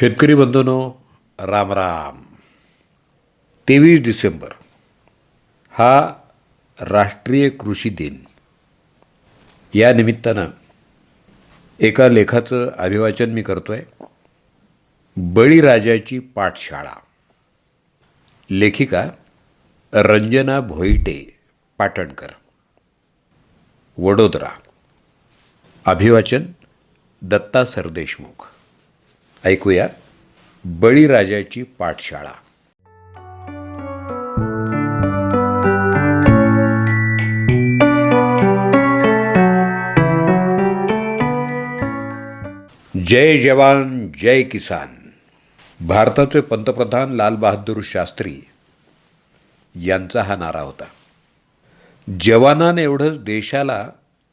शेतकरी बंधनो राम राम. तेवीस डिसेंबर हा राष्ट्रीय कृषी दिन. या निमित्तानं एका लेखाचं अभिवाचन मी करतो आहे बळीराजाची पाठशाळा. लेखिका रंजना भोईटे पाटणकर. वडोदरा. अभिवाचन दत्ता सरदेशमुख. ऐकूया बळीराजाची पाठशाळा. जय जवान जय किसान. भारताचे पंतप्रधान लालबहादूर शास्त्री यांचा हा नारा होता. जवानान एवढंच देशाला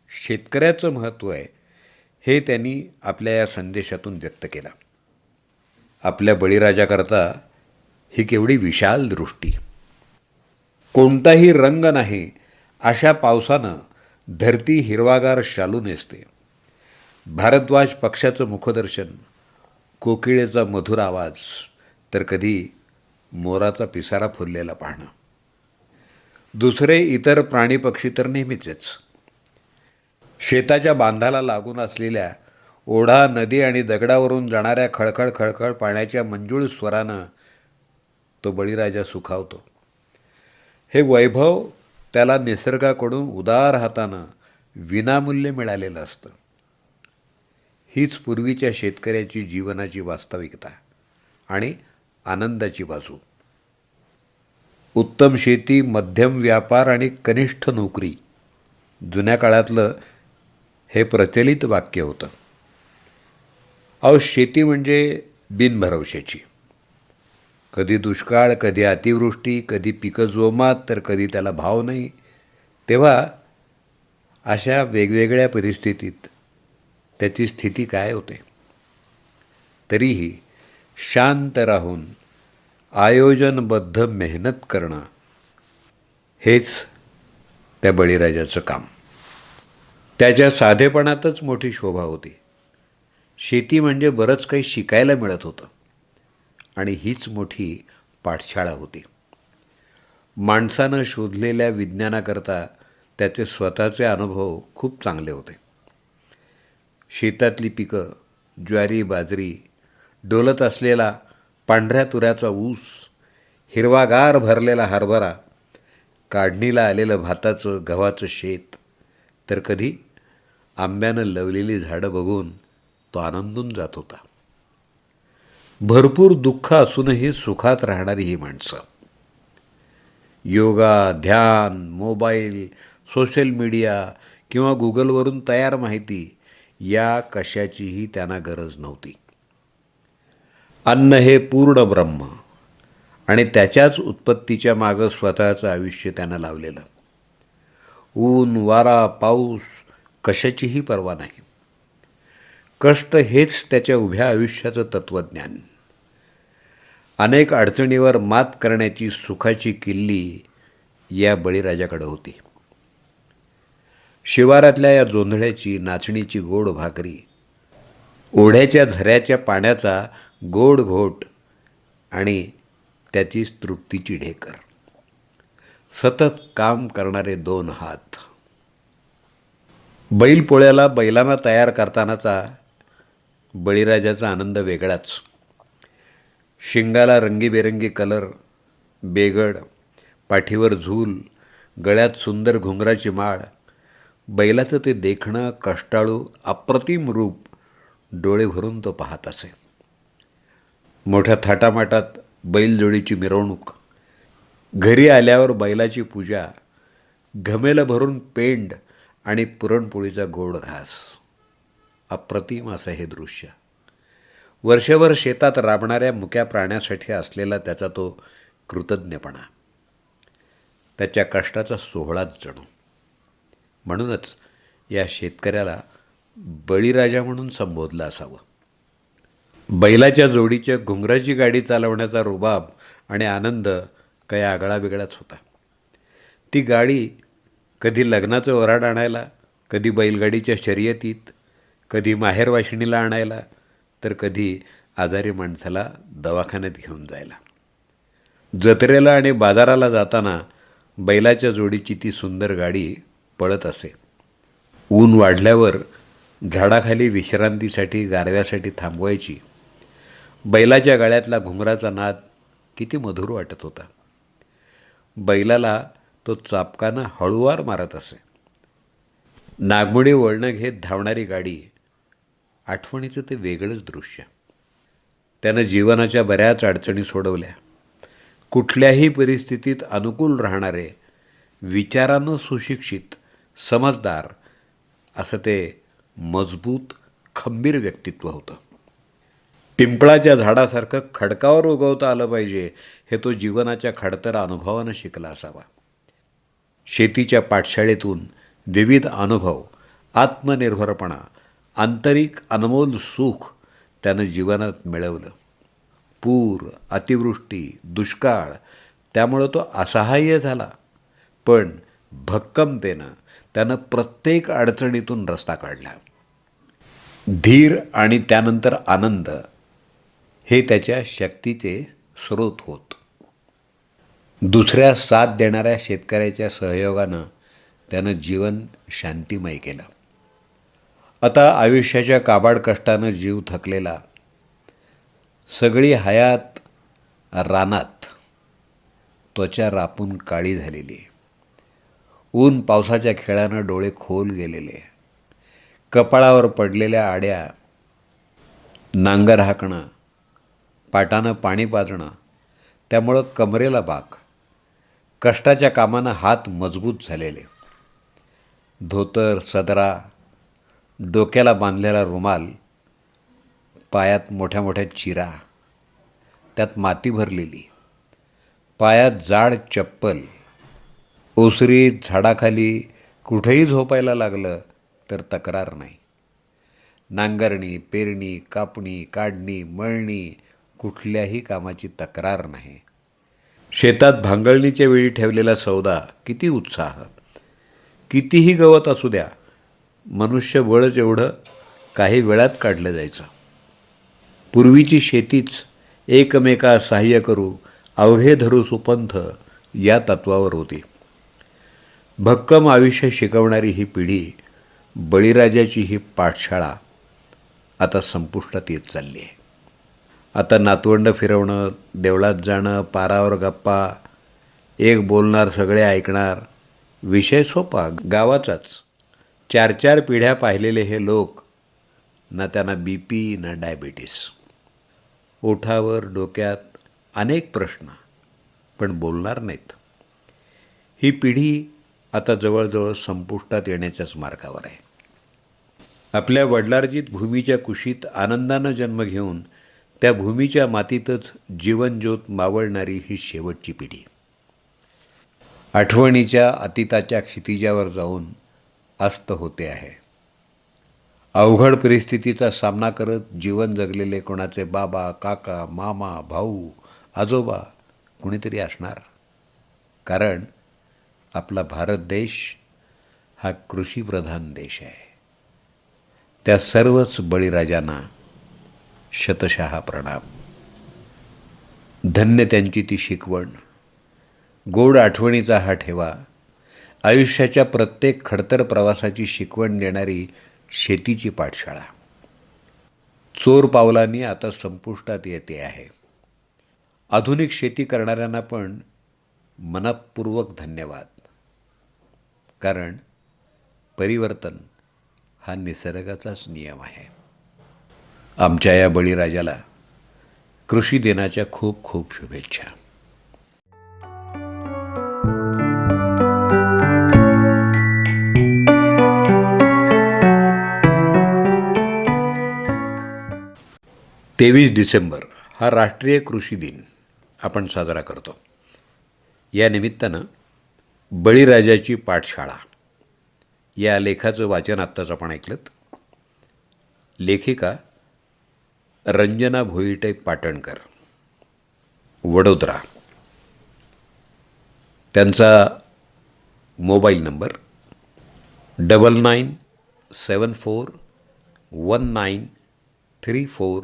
शेतकऱ्याचं महत्त्व आहे हे त्यांनी आपल्या या संदेशातून व्यक्त केलं. आपल्या बळीराजाकरता ही केवढी विशाल दृष्टी. कोणताही रंग नाही अशा पावसानं धरती हिरवागार शालू नेसते. भारद्वाज पक्षाचं मुखदर्शन कोकिळेचा मधुर आवाज तर कधी मोराचा पिसारा फुललेला पाहणं. दुसरे इतर प्राणी पक्षी तर नेहमीचेच. शेताच्या बांधाला लागून असलेल्या ओढा नदी आणि दगडावरून जाणाऱ्या खळखळ खळखळ पाण्याच्या मंजूळ स्वरानं तो बळीराजा सुखावतो. हे वैभव त्याला निसर्गाकडून उदार हातानं विनामूल्य मिळालेलं असतं. हीच पूर्वीच्या शेतकऱ्याची जीवनाची वास्तविकता आणि आनंदाची बाजू. उत्तम शेती मध्यम व्यापार आणि कनिष्ठ नोकरी जुन्या काळातलं हे प्रचलित वाक्य होतं. अहो शेती म्हणजे बिनभरवशाची कधी दुष्काळ कधी अतिवृष्टी कधी पिकं जोमात तर कधी त्याला भाव नाही. तेव्हा अशा वेगवेगळ्या परिस्थितीत त्याची स्थिती काय होते? तरीही शांत राहून आयोजनबद्ध मेहनत करणं हेच त्या बळीराजाचं काम. त्याच्या साधेपणातच मोठी शोभा होती. शेती म्हणजे बरंच काही शिकायला मिळत होतं. आणि हीच मोठी पाठशाळा होती. माणसानं शोधलेल्या विज्ञानाकरता त्याचे स्वतःचे अनुभव खूप चांगले होते. शेतातली पिकं ज्वारी बाजरी डोलत असलेला पांढऱ्या तुऱ्याचा ऊस हिरवागार भरलेला हरभरा काढणीला आलेलं भाताचं गव्हाचं शेत तर कधी आंब्यानं लवलेली झाडं बघून तो आनंदून जात होता. भरपूर दुःख असूनही सुखात राहणारी ही माणसं. योगा ध्यान मोबाईल सोशल मीडिया किंवा गुगलवरून तयार माहिती या कशाचीही त्यांना गरज नव्हती. अन्न हे पूर्ण ब्रह्म आणि त्याच्याच उत्पत्तीच्या मागं स्वतःचं आयुष्य त्यांना लावलेलं. ऊन वारा पाऊस कशाचीही पर्वा नाही. कष्ट हेच त्याच्या उभ्या आयुष्याचं तत्त्वज्ञान अनेक अडचणीवर मात करण्याची सुखाची किल्ली या बळीराजाकडं होती. शिवारातल्या या जोंधळ्याची नाचणीची गोड भाकरी ओढ्याच्या झऱ्याच्या पाण्याचा गोड घोट आणि त्याची तृप्तीची ढेकर. सतत काम करणारे दोन हात. बैलपोळ्याला बैलांना तयार करतानाचा बळीराजाचा आनंद वेगळाच. शिंगाला रंगीबेरंगी कलर बेगड पाठीवर झूल गळ्यात सुंदर घुंगराची माळ बैलाचं ते देखणं कष्टाळू अप्रतिम रूप डोळे भरून तो पाहत असे. मोठ्या थाटामाटात बैलजोडीची मिरवणूक. घरी आल्यावर बैलाची पूजा घमेलं भरून पेंड आणि पुरणपोळीचा गोड घास. अप्रतिम असं हे दृश्य. वर्षभर शेतात राबणाऱ्या मुक्या प्राण्यासाठी असलेला त्याचा तो कृतज्ञपणा. त्याच्या कष्टाचा सोहळाच जणू. म्हणूनच या शेतकऱ्याला बळीराजा म्हणून संबोधलं असावं. बैलाच्या जोडीच्या घुंगराची गाडी चालवण्याचा रुबाब आणि आनंद काही आगळावेगळाच होता. ती गाडी कधी लग्नाचं वराड आणायला कधी बैलगाडीच्या शर्यतीत कधी माहेरवाशिणीला आणायला तर कधी आजारी माणसाला दवाखान्यात घेऊन जायला. जत्रेला आणि बाजाराला जाताना बैलाच्या जोडीची ती सुंदर गाडी पळत असे. ऊन वाढल्यावर झाडाखाली विश्रांतीसाठी गारव्यासाठी थांबवायची. बैलाच्या गळ्यातला घुंगराचा नाद किती मधुर वाटत होता. बैलाला तो चापकानं हळुवार मारत असे. नागमोडी वळणं घेत धावणारी गाडी आठवणीचं ते वेगळंच दृश्य. त्यानं जीवनाच्या बऱ्याच अडचणी सोडवल्या. कुठल्याही परिस्थितीत अनुकूल राहणारे विचारानं सुशिक्षित समजदार असं ते मजबूत खंबीर व्यक्तित्व होतं. पिंपळाच्या झाडासारखं खडकावर उगवता आलं पाहिजे हे तो जीवनाच्या खडतर अनुभवानं शिकला असावा. शेतीच्या पाठशाळेतून विविध अनुभव आत्मनिर्भरपणा आंतरिक अनमोल सुख त्यानं जीवनात मिळवलं. पूर अतिवृष्टी दुष्काळ त्यामुळं तो असहाय्य झाला. पण भक्कमतेनं त्यानं प्रत्येक अडचणीतून रस्ता काढला. धीर आणि त्यानंतर आनंद हे त्याच्या शक्तीचे स्रोत होत. दुसऱ्या साथ देणाऱ्या शेतकऱ्याच्या सहयोगानं त्यानं जीवन शांतिमय केलं. आता आयुष्याच्या काबाड कष्टानं जीव थकलेला. सगळी हयात रानात त्वचा रापून काळी झालेली. ऊन पावसाच्या खेळानं डोळे खोल गेलेले. कपाळावर पडलेल्या आड्या नांगर हाकणं पाटानं पाणी पाजणं त्यामुळं कमरेला बाक. कष्टाच्या कामानं हात मजबूत झालेले. धोतर सदरा डोक्याला बांधलेला रुमाल पायात मोठ्या मोठ्या चिरा त्यात माती भरलेली पायात जाड चप्पल ओसरीत झाडाखाली कुठेही झोपायला लागलं तर तक्रार नाही. नांगरणी पेरणी कापणी काढणी मळणी कुठल्याही कामाची तक्रार नाही. शेतात भांगळणीच्या वेळी ठेवलेला सौदा किती उत्साह. कितीही गवत असू द्या मनुष्यबळच एवढं काही वेळात काढलं जायचं. पूर्वीची शेतीच एकमेका सहाय्य करू अवघे धरू सुपंथ या तत्वावर होती. भक्कम आयुष्य शिकवणारी ही पिढी बळीराजाची ही पाठशाळा आता संपुष्टात येत चालली आहे. आता नातवंड फिरवणं देवळात जाणं पारावर गप्पा एक बोलणार सगळे ऐकणार विषय सोपा गावाचाच. चार चार पिढ्या पाहिलेले हे लोक ना त्यांना बी पी ना डायबिटीस ओठावर डोक्यात अनेक प्रश्न पण बोलणार नाहीत. ही पिढी आता जवळजवळ संपुष्टात येण्याच्याच मार्गावर आहे. आपल्या वडलार्जित भूमीच्या कुशीत आनंदानं जन्म घेऊन त्या भूमीच्या मातीतच जीवनज्योत मावळणारी ही शेवटची पिढी. आठवणीच्या अतीताच्या क्षितिजावर जाऊन अस्त होते आहे. अवघड परिस्थितीचा सामना करत जीवन जगलेले कोणाचे बाबा काका मामा भाऊ आजोबा कुणीतरी असणार? कारण आपला भारत देश हा कृषीप्रधान देश आहे. त्या सर्वच बळीराजांना शतशः प्रणाम. धन्य त्यांची ती शिकवण. गोड आठवणीचा हा ठेवा. आयुष्याच्या प्रत्येक खडतर प्रवासाची शिकवण देणारी शेतीची पाठशाळा. चोर पावलांनी आता संपुष्टात येते आहे. आधुनिक शेती करणाऱ्यांना पण मनपूर्वक धन्यवाद. कारण परिवर्तन हा निसर्गाचाच नियम आहे. आमच्या या बळीराजाला कृषी दिनाच्या खूप खूप शुभेच्छा. तेवीस डिसेंबर हा राष्ट्रीय कृषी दिन आपण साजरा करतो. या निमित्तानं बळीराजाची पाठशाळा या लेखाचं वाचन आत्ताच आपण ऐकलं लेखिका रंजना भोईटे पाटणकर वडोदरा. त्यांचा mobile number double nine seven four one nine three four